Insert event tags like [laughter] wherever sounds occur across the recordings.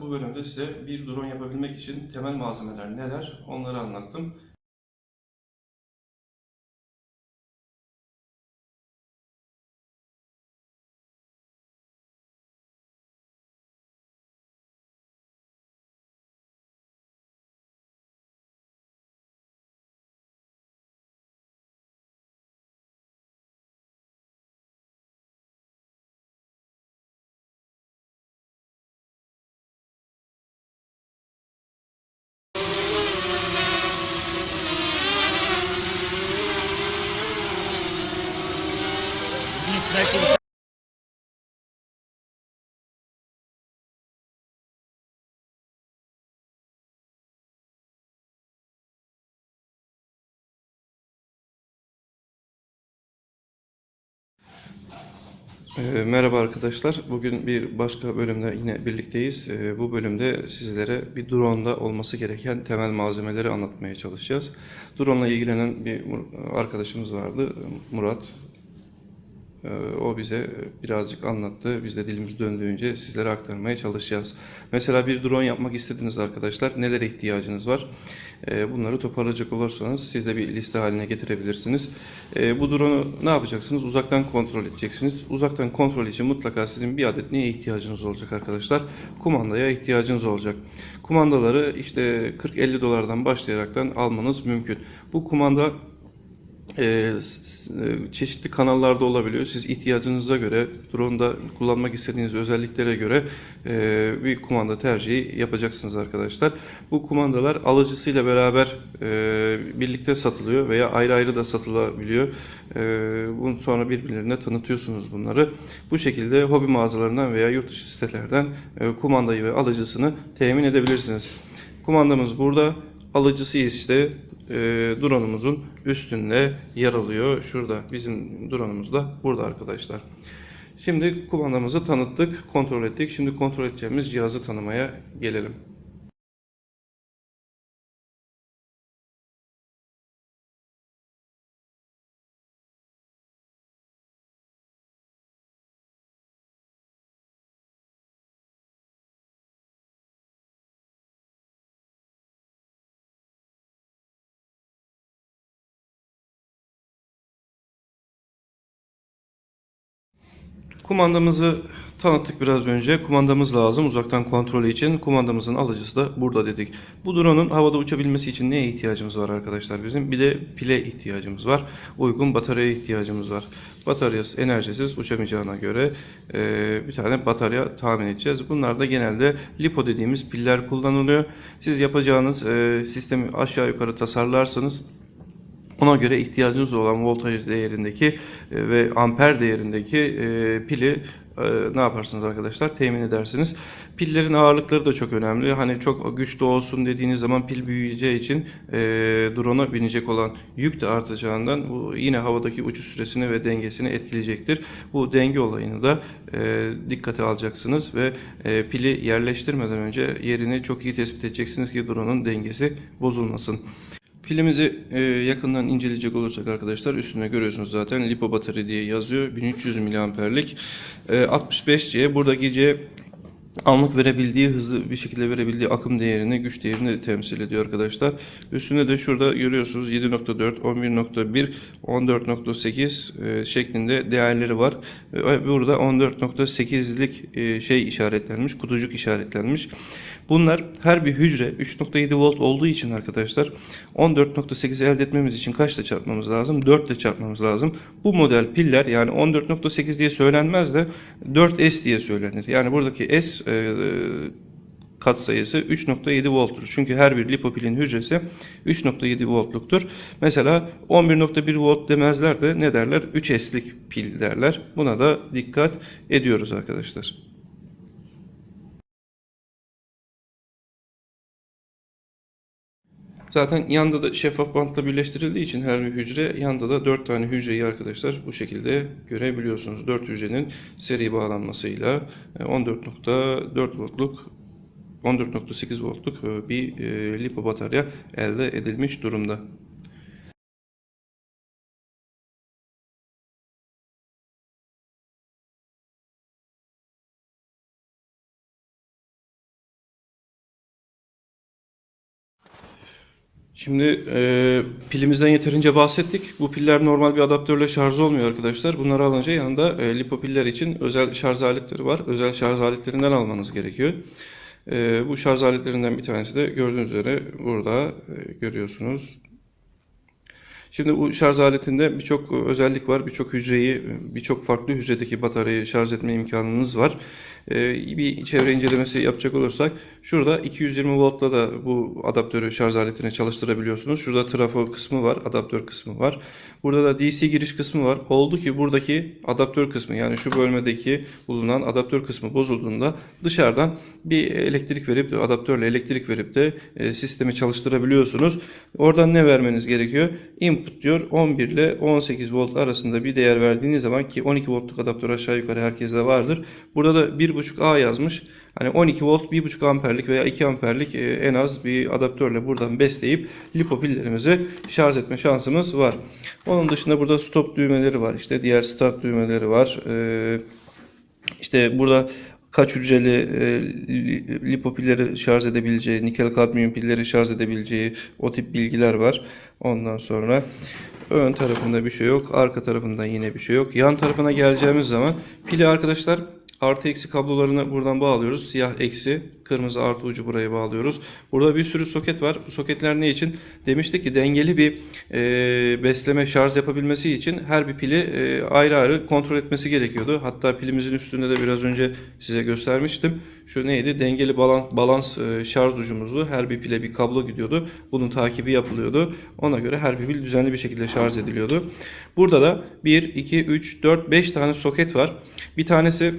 Bu bölümde size bir drone yapabilmek için temel malzemeler neler onları anlattım. Merhaba arkadaşlar. Bugün bir başka bölümde yine birlikteyiz. Ee, Bu bölümde sizlere bir drone'da olması gereken temel malzemeleri anlatmaya çalışacağız. Drone'la ilgilenen bir arkadaşımız vardı, Murat. Ee, O bize birazcık anlattı. Biz de dilimiz döndüğünce sizlere aktarmaya çalışacağız. Mesela bir drone yapmak istediniz arkadaşlar. Nelere ihtiyacınız var? Ee, Bunları toparlayacak olursanız siz de bir liste haline getirebilirsiniz. Ee, Bu drone'u ne yapacaksınız? Uzaktan kontrol edeceksiniz. Uzaktan kontrol için mutlaka sizin bir adet neye ihtiyacınız olacak arkadaşlar? Kumandaya ihtiyacınız olacak. Kumandaları işte 40-50 dolardan başlayaraktan almanız mümkün. Bu kumanda e, s- e, çeşitli kanallarda olabiliyor. Siz ihtiyacınıza göre, drone'da kullanmak istediğiniz özelliklere göre e, bir kumanda tercihi yapacaksınız arkadaşlar. Bu kumandalar alıcısıyla beraber e, birlikte satılıyor veya ayrı ayrı da satılabiliyor. E, bunu sonra birbirlerine tanıtıyorsunuz bunları. Bu şekilde hobi mağazalarından veya yurt dışı sitelerden e, kumandayı ve alıcısını temin edebilirsiniz. Kumandamız burada. Alıcısı işte e, drone'umuzun üstünde yer alıyor. Şurada bizim drone'umuz da burada arkadaşlar. Şimdi kumandamızı tanıttık, kontrol ettik. Şimdi kontrol edeceğimiz cihazı tanımaya gelelim. Kumandamızı tanıttık biraz önce. Kumandamız lazım uzaktan kontrolü için. Kumandamızın alıcısı da burada dedik. Bu drone'un havada uçabilmesi için neye ihtiyacımız var arkadaşlar bizim? Bir de pile ihtiyacımız var. Uygun bataryaya ihtiyacımız var. Bataryası enerjisiz uçamayacağına göre e, bir tane batarya tahmin edeceğiz. Bunlar da genelde lipo dediğimiz piller kullanılıyor. Siz yapacağınız e, sistemi aşağı yukarı tasarlarsanız ona göre ihtiyacınız olan voltaj değerindeki e, ve amper değerindeki e, pili e, ne yaparsınız arkadaşlar? Temin edersiniz. Pillerin ağırlıkları da çok önemli. Hani çok güçlü olsun dediğiniz zaman pil büyüyeceği için e, drone'a binecek olan yük de artacağından bu yine havadaki uçuş süresini ve dengesini etkileyecektir. Bu denge olayını da e, dikkate alacaksınız ve e, pili yerleştirmeden önce yerini çok iyi tespit edeceksiniz ki drone'un dengesi bozulmasın. Pilimizi e, yakından inceleyecek olursak arkadaşlar üstünde görüyorsunuz zaten lipo batarya diye yazıyor. 1300 miliamperlik. E, 65C buradaki C anlık verebildiği hızlı bir şekilde verebildiği akım değerini, güç değerini temsil ediyor arkadaşlar. Üstünde de şurada görüyorsunuz 7.4, 11.1, 14.8 e, şeklinde değerleri var. Burada 14.8'lik e, şey işaretlenmiş, kutucuk işaretlenmiş. Bunlar her bir hücre 3.7 volt olduğu için arkadaşlar 14.8'i elde etmemiz için kaçla çarpmamız lazım? 4 ile çarpmamız lazım. Bu model piller yani 14.8 diye söylenmez de 4S diye söylenir. Yani buradaki S e, katsayısı 3.7 volttur. Çünkü her bir lipopilin hücresi 3.7 voltluktur. Mesela 11.1 volt demezler de ne derler? 3S'lik pil derler. Buna da dikkat ediyoruz arkadaşlar. Zaten yanda da şeffaf bantla birleştirildiği için her bir hücre yanda da 4 tane hücreyi arkadaşlar bu şekilde görebiliyorsunuz. 4 hücrenin seri bağlanmasıyla e, 14.4 voltluk 14.8 voltluk e, bir e, lipo batarya elde edilmiş durumda. Şimdi e, pilimizden yeterince bahsettik. Bu piller normal bir adaptörle şarj olmuyor arkadaşlar. Bunları alınca yanında e, lipo piller için özel şarj aletleri var. Özel şarj aletlerinden almanız gerekiyor. E, bu şarj aletlerinden bir tanesi de gördüğünüz üzere burada e, görüyorsunuz. Şimdi bu şarj aletinde birçok özellik var. Birçok hücreyi, birçok farklı hücredeki bataryayı şarj etme imkanınız var. Ee, bir çevre incelemesi yapacak olursak şurada 220 voltla da bu adaptörü şarj aletine çalıştırabiliyorsunuz. Şurada trafo kısmı var, adaptör kısmı var. Burada da DC giriş kısmı var. Oldu ki buradaki adaptör kısmı yani şu bölmedeki bulunan adaptör kısmı bozulduğunda dışarıdan bir elektrik verip de adaptörle elektrik verip de e, sistemi çalıştırabiliyorsunuz. Oradan ne vermeniz gerekiyor? Input diyor 11 ile 18 volt arasında bir değer verdiğiniz zaman ki 12 voltluk adaptör aşağı yukarı herkeste vardır. Burada da 1 1.5A yazmış. Hani 12 volt 1.5 amperlik veya 2 amperlik e, en az bir adaptörle buradan besleyip lipo pillerimizi şarj etme şansımız var. Onun dışında burada stop düğmeleri var. İşte diğer start düğmeleri var. E, işte burada kaç hücreli e, lipo pilleri şarj edebileceği, nikel kadmiyum pilleri şarj edebileceği o tip bilgiler var. Ondan sonra ön tarafında bir şey yok. Arka tarafında yine bir şey yok. Yan tarafına geleceğimiz zaman pili arkadaşlar artı eksi kablolarını buradan bağlıyoruz. Siyah eksi, kırmızı artı ucu buraya bağlıyoruz. Burada bir sürü soket var. Bu soketler ne için? Demiştik ki dengeli bir e, besleme şarj yapabilmesi için her bir pili e, ayrı ayrı kontrol etmesi gerekiyordu. Hatta pilimizin üstünde de biraz önce size göstermiştim. Şu neydi? Dengeli balans, balans e, şarj ucumuzdu. Her bir pile bir kablo gidiyordu. Bunun takibi yapılıyordu. Ona göre her bir pil düzenli bir şekilde şarj ediliyordu. Burada da 1, 2, 3, 4, 5 tane soket var. Bir tanesi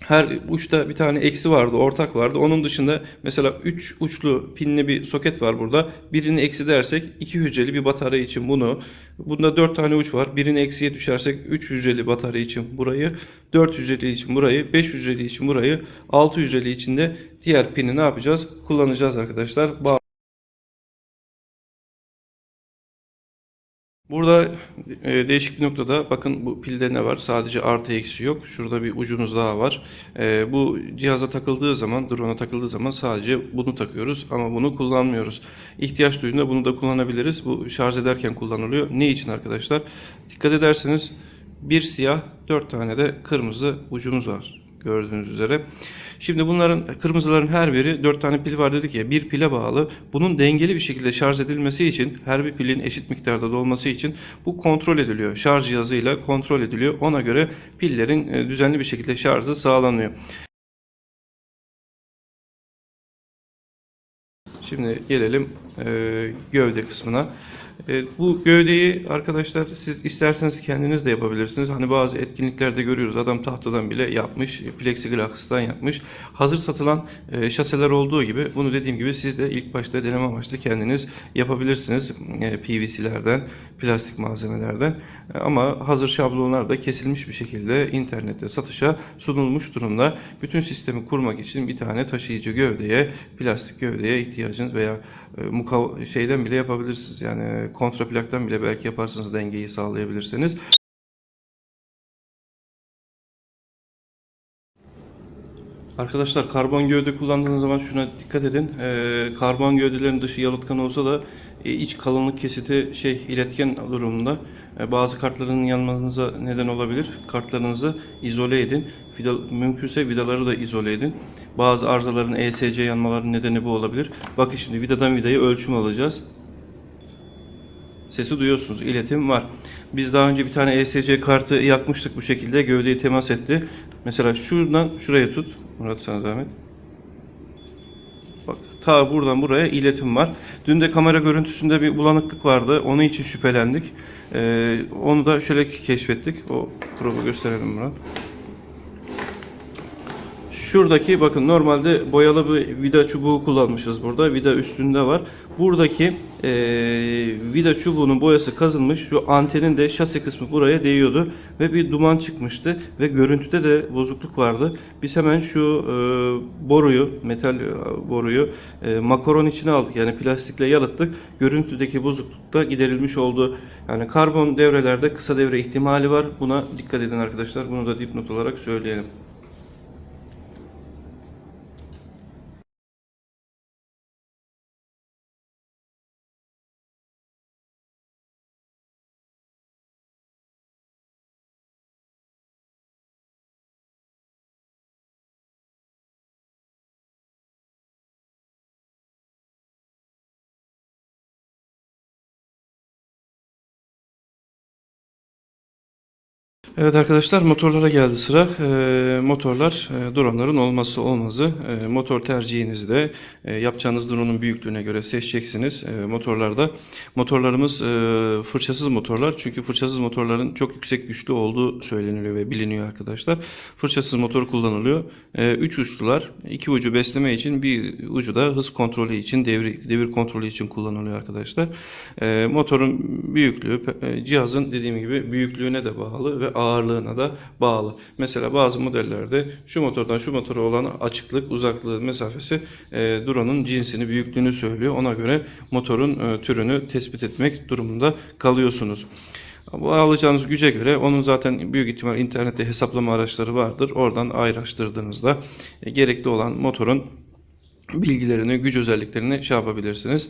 her uçta bir tane eksi vardı, ortak vardı. Onun dışında mesela 3 uçlu pinli bir soket var burada. Birini eksi dersek 2 hücreli bir batarya için bunu. Bunda 4 tane uç var. Birini eksiye düşersek 3 hücreli batarya için burayı, 4 hücreli için burayı, 5 hücreli için burayı, 6 hücreli için de diğer pini ne yapacağız? Kullanacağız arkadaşlar. Burada e, değişik bir noktada bakın bu pilde ne var? Sadece artı eksi yok. Şurada bir ucumuz daha var. E, bu cihaza takıldığı zaman, drone'a takıldığı zaman sadece bunu takıyoruz ama bunu kullanmıyoruz. İhtiyaç duyduğunda bunu da kullanabiliriz. Bu şarj ederken kullanılıyor. Ne için arkadaşlar? Dikkat ederseniz bir siyah, dört tane de kırmızı ucumuz var. Gördüğünüz üzere. Şimdi bunların kırmızıların her biri 4 tane pil var dedik ya bir pile bağlı. Bunun dengeli bir şekilde şarj edilmesi için her bir pilin eşit miktarda dolması için bu kontrol ediliyor. Şarj cihazıyla kontrol ediliyor. Ona göre pillerin e, düzenli bir şekilde şarjı sağlanıyor. Şimdi gelelim e, gövde kısmına. E, bu gövdeyi arkadaşlar siz isterseniz kendiniz de yapabilirsiniz. Hani bazı etkinliklerde görüyoruz adam tahtadan bile yapmış, plexiglass'tan yapmış. Hazır satılan e, şaseler olduğu gibi bunu dediğim gibi siz de ilk başta deneme amaçlı kendiniz yapabilirsiniz. E, PVC'lerden, plastik malzemelerden. E, ama hazır şablonlar da kesilmiş bir şekilde internette satışa sunulmuş durumda. Bütün sistemi kurmak için bir tane taşıyıcı gövdeye, plastik gövdeye ihtiyacınız veya e, mukav şeyden bile yapabilirsiniz. Yani kontraplaktan bile belki yaparsınız dengeyi sağlayabilirsiniz. Arkadaşlar karbon gövde kullandığınız zaman şuna dikkat edin. Ee, karbon gövdelerin dışı yalıtkan olsa da e, iç kalınlık kesiti şey iletken durumunda. E, bazı kartların yanmanıza neden olabilir. Kartlarınızı izole edin. Vida, mümkünse vidaları da izole edin. Bazı arızaların ESC yanmalarının nedeni bu olabilir. Bakın şimdi vidadan vidayı ölçüm alacağız. Sesi duyuyorsunuz. iletim var. Biz daha önce bir tane ESC kartı yakmıştık bu şekilde. Gövdeyi temas etti. Mesela şuradan şuraya tut. Murat sana zahmet. Bak ta buradan buraya iletim var. Dün de kamera görüntüsünde bir bulanıklık vardı. Onun için şüphelendik. Ee, onu da şöyle keşfettik. O probu gösterelim Murat. Şuradaki bakın normalde boyalı bir vida çubuğu kullanmışız burada. Vida üstünde var. Buradaki eee, vida çubuğunun boyası kazınmış. Şu antenin de şase kısmı buraya değiyordu. Ve bir duman çıkmıştı. Ve görüntüde de bozukluk vardı. Biz hemen şu eee, boruyu, metal e, boruyu e, makaron içine aldık. Yani plastikle yalıttık. Görüntüdeki bozukluk da giderilmiş oldu. Yani karbon devrelerde kısa devre ihtimali var. Buna dikkat edin arkadaşlar. Bunu da dipnot olarak söyleyelim. Evet arkadaşlar motorlara geldi sıra. Ee, motorlar e, dronların olmazsa olmazı. E, motor tercihinizi de e, yapacağınız drone'un büyüklüğüne göre seçeceksiniz. E, motorlarda motorlarımız e, fırçasız motorlar. Çünkü fırçasız motorların çok yüksek güçlü olduğu söyleniyor ve biliniyor arkadaşlar. Fırçasız motor kullanılıyor. 3 uçlular. iki ucu besleme için bir ucu da hız kontrolü için devir, devir kontrolü için kullanılıyor arkadaşlar. E, motorun büyüklüğü e, cihazın dediğim gibi büyüklüğüne de bağlı ve ağırlığına da bağlı. Mesela bazı modellerde şu motordan şu motora olan açıklık, uzaklığı, mesafesi e, drone'un cinsini, büyüklüğünü söylüyor. Ona göre motorun e, türünü tespit etmek durumunda kalıyorsunuz. Bu alacağınız güce göre onun zaten büyük ihtimal internette hesaplama araçları vardır. Oradan ayrıştırdığınızda e, gerekli olan motorun bilgilerini, güç özelliklerini şey yapabilirsiniz.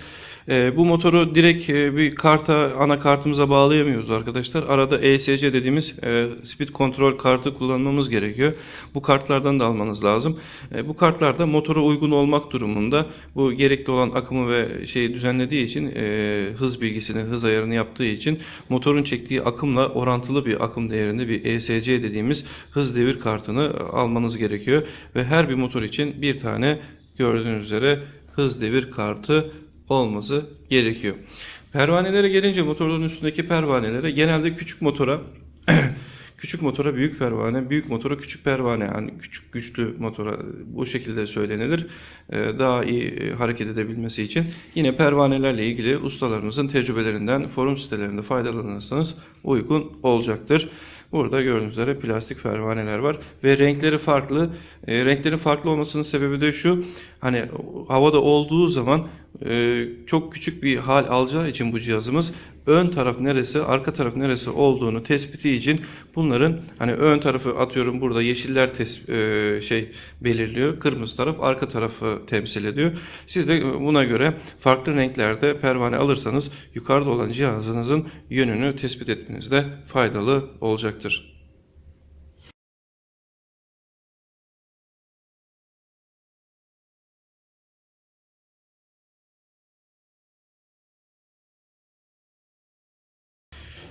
Ee, bu motoru direkt e, bir karta, ana kartımıza bağlayamıyoruz arkadaşlar. Arada ESC dediğimiz e, speed control kartı kullanmamız gerekiyor. Bu kartlardan da almanız lazım. E, bu kartlarda motora uygun olmak durumunda bu gerekli olan akımı ve şeyi düzenlediği için e, hız bilgisini, hız ayarını yaptığı için motorun çektiği akımla orantılı bir akım değerinde bir ESC dediğimiz hız devir kartını almanız gerekiyor. Ve her bir motor için bir tane gördüğünüz üzere hız devir kartı olması gerekiyor. Pervanelere gelince motorların üstündeki pervanelere genelde küçük motora [clears throat] küçük motora büyük pervane, büyük motora küçük pervane yani küçük güçlü motora bu şekilde söylenilir. Ee, Daha iyi e, hareket edebilmesi için yine pervanelerle ilgili ustalarımızın tecrübelerinden forum sitelerinde faydalanırsanız uygun olacaktır. Burada gördüğünüz üzere plastik pervaneler var ve renkleri farklı. E, renklerin farklı olmasının sebebi de şu. Hani havada olduğu zaman e, çok küçük bir hal alacağı için bu cihazımız ön taraf neresi, arka taraf neresi olduğunu tespiti için bunların hani ön tarafı atıyorum burada yeşiller tes- e, şey belirliyor. Kırmızı taraf arka tarafı temsil ediyor. Siz de buna göre farklı renklerde pervane alırsanız yukarıda olan cihazınızın yönünü tespit etmenizde faydalı olacaktır.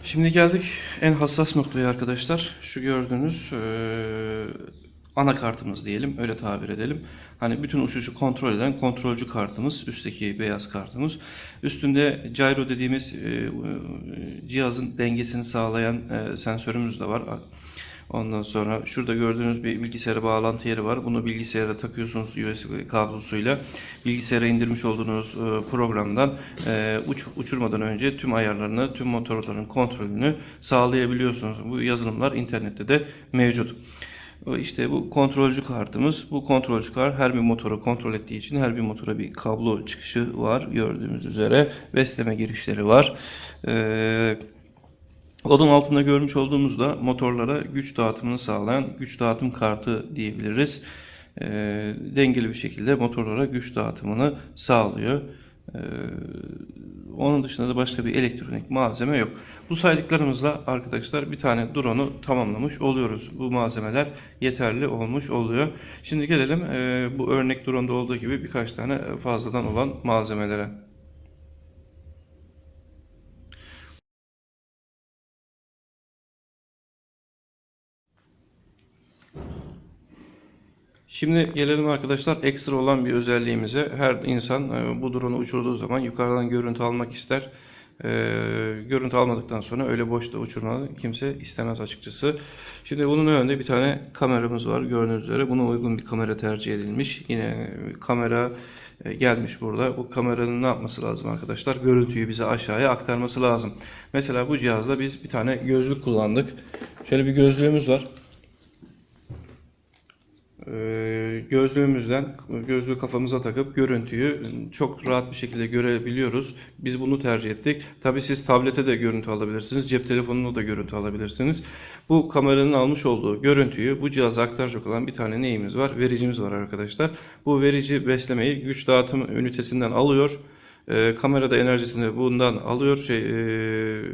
Şimdi geldik en hassas noktaya arkadaşlar. Şu gördüğünüz eee anakartımız diyelim, öyle tabir edelim. Hani bütün uçuşu kontrol eden kontrolcü kartımız, üstteki beyaz kartımız. Üstünde gyro dediğimiz eee, cihazın dengesini sağlayan eee, sensörümüz de var. Ondan sonra şurada gördüğünüz bir bilgisayara bağlantı yeri var. Bunu bilgisayara takıyorsunuz USB kablosuyla. Bilgisayara indirmiş olduğunuz e, programdan e, uç, uçurmadan önce tüm ayarlarını, tüm motorların kontrolünü sağlayabiliyorsunuz. Bu yazılımlar internette de mevcut. İşte bu kontrolcü kartımız. Bu kontrolcü kart her bir motoru kontrol ettiği için her bir motora bir kablo çıkışı var. Gördüğümüz üzere besleme girişleri var. Eee onun altında görmüş olduğumuzda motorlara güç dağıtımını sağlayan güç dağıtım kartı diyebiliriz. E, dengeli bir şekilde motorlara güç dağıtımını sağlıyor. E, onun dışında da başka bir elektronik malzeme yok. Bu saydıklarımızla arkadaşlar bir tane drone'u tamamlamış oluyoruz. Bu malzemeler yeterli olmuş oluyor. Şimdi gelelim e, bu örnek drone'da olduğu gibi birkaç tane fazladan olan malzemelere. Şimdi gelelim arkadaşlar ekstra olan bir özelliğimize. Her insan e, bu drone'u uçurduğu zaman yukarıdan görüntü almak ister. E, görüntü almadıktan sonra öyle boşta uçurmayı kimse istemez açıkçası. Şimdi bunun önünde bir tane kameramız var gördüğünüz üzere. Buna uygun bir kamera tercih edilmiş. Yine kamera e, gelmiş burada. Bu kameranın ne yapması lazım arkadaşlar? Görüntüyü bize aşağıya aktarması lazım. Mesela bu cihazda biz bir tane gözlük kullandık. Şöyle bir gözlüğümüz var. Ee, gözlüğümüzden gözlüğü kafamıza takıp görüntüyü çok rahat bir şekilde görebiliyoruz. Biz bunu tercih ettik. Tabii siz tablete de görüntü alabilirsiniz. Cep telefonuna da görüntü alabilirsiniz. Bu kameranın almış olduğu görüntüyü bu cihaza aktaracak olan bir tane neyimiz var? Vericimiz var arkadaşlar. Bu verici beslemeyi güç dağıtım ünitesinden alıyor. E, kamerada enerjisini bundan alıyor şey e,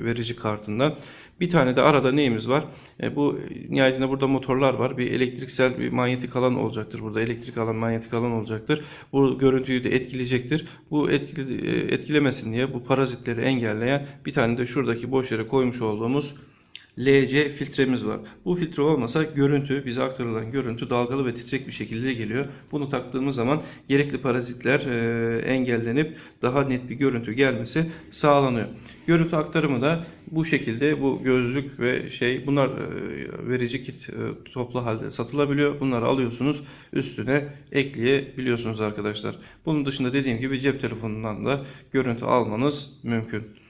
verici kartından. Bir tane de arada neyimiz var? E, bu nihayetinde burada motorlar var. Bir elektriksel bir manyetik alan olacaktır. Burada elektrik alan, manyetik alan olacaktır. Bu görüntüyü de etkileyecektir. Bu etkili, e, etkilemesin diye bu parazitleri engelleyen bir tane de şuradaki boş yere koymuş olduğumuz LC filtremiz var. Bu filtre olmasa görüntü, bize aktarılan görüntü dalgalı ve titrek bir şekilde geliyor. Bunu taktığımız zaman gerekli parazitler e, engellenip daha net bir görüntü gelmesi sağlanıyor. Görüntü aktarımı da bu şekilde bu gözlük ve şey bunlar e, verici kit e, toplu halde satılabiliyor. Bunları alıyorsunuz üstüne ekleyebiliyorsunuz arkadaşlar. Bunun dışında dediğim gibi cep telefonundan da görüntü almanız mümkün.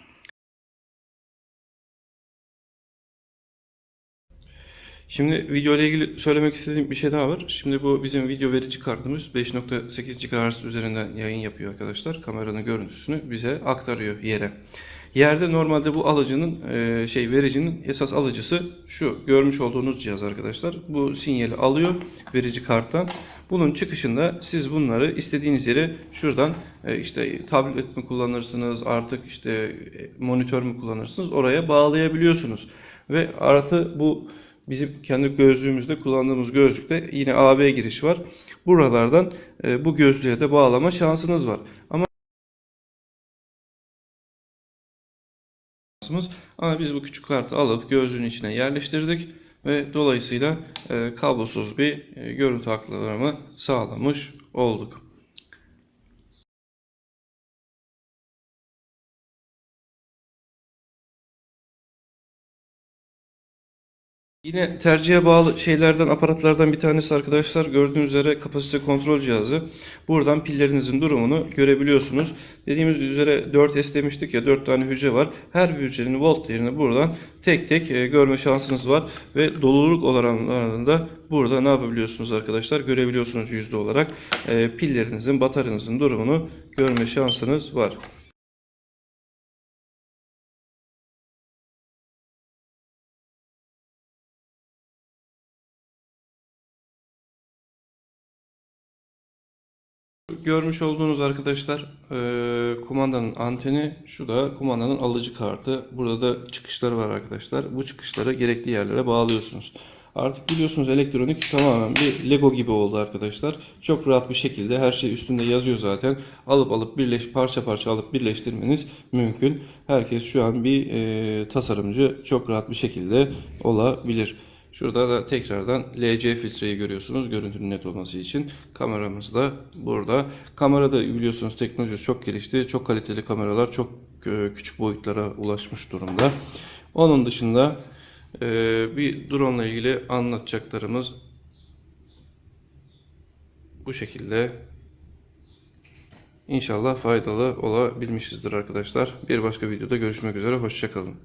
Şimdi video ile ilgili söylemek istediğim bir şey daha var. Şimdi bu bizim video verici kartımız 5.8 GHz üzerinden yayın yapıyor arkadaşlar. Kameranın görüntüsünü bize aktarıyor yere. Yerde normalde bu alıcının e, şey vericinin esas alıcısı şu görmüş olduğunuz cihaz arkadaşlar. Bu sinyali alıyor verici karttan. Bunun çıkışında siz bunları istediğiniz yere şuradan e, işte tablet mi kullanırsınız artık işte e, monitör mü kullanırsınız oraya bağlayabiliyorsunuz. Ve artı bu Bizim kendi gözlüğümüzde kullandığımız gözlükte yine AB giriş var. Buralardan e, bu gözlüğe de bağlama şansınız var. Ama ama biz bu küçük kartı alıp gözlüğün içine yerleştirdik ve dolayısıyla e, kablosuz bir e, görüntü aktarımı sağlamış olduk. Yine tercihe bağlı şeylerden, aparatlardan bir tanesi arkadaşlar gördüğünüz üzere kapasite kontrol cihazı. Buradan pillerinizin durumunu görebiliyorsunuz. Dediğimiz üzere 4S demiştik ya 4 tane hücre var. Her bir hücrenin volt değerini buradan tek tek e, görme şansınız var. Ve doluluk oranlarını da burada ne yapabiliyorsunuz arkadaşlar? Görebiliyorsunuz yüzde olarak. E, pillerinizin, bataryanızın durumunu görme şansınız var. Görmüş olduğunuz arkadaşlar e, kumandanın anteni şu da kumandanın alıcı kartı. Burada da çıkışları var arkadaşlar. Bu çıkışları gerekli yerlere bağlıyorsunuz. Artık biliyorsunuz elektronik tamamen bir Lego gibi oldu arkadaşlar. Çok rahat bir şekilde her şey üstünde yazıyor zaten. Alıp alıp birleş parça parça alıp birleştirmeniz mümkün. Herkes şu an bir e, tasarımcı çok rahat bir şekilde olabilir. Şurada da tekrardan LC filtreyi görüyorsunuz görüntünün net olması için. Kameramız da burada. Kamerada biliyorsunuz teknoloji çok gelişti. Çok kaliteli kameralar çok e, küçük boyutlara ulaşmış durumda. Onun dışında e, bir drone ile ilgili anlatacaklarımız bu şekilde. İnşallah faydalı olabilmişizdir arkadaşlar. Bir başka videoda görüşmek üzere. Hoşçakalın.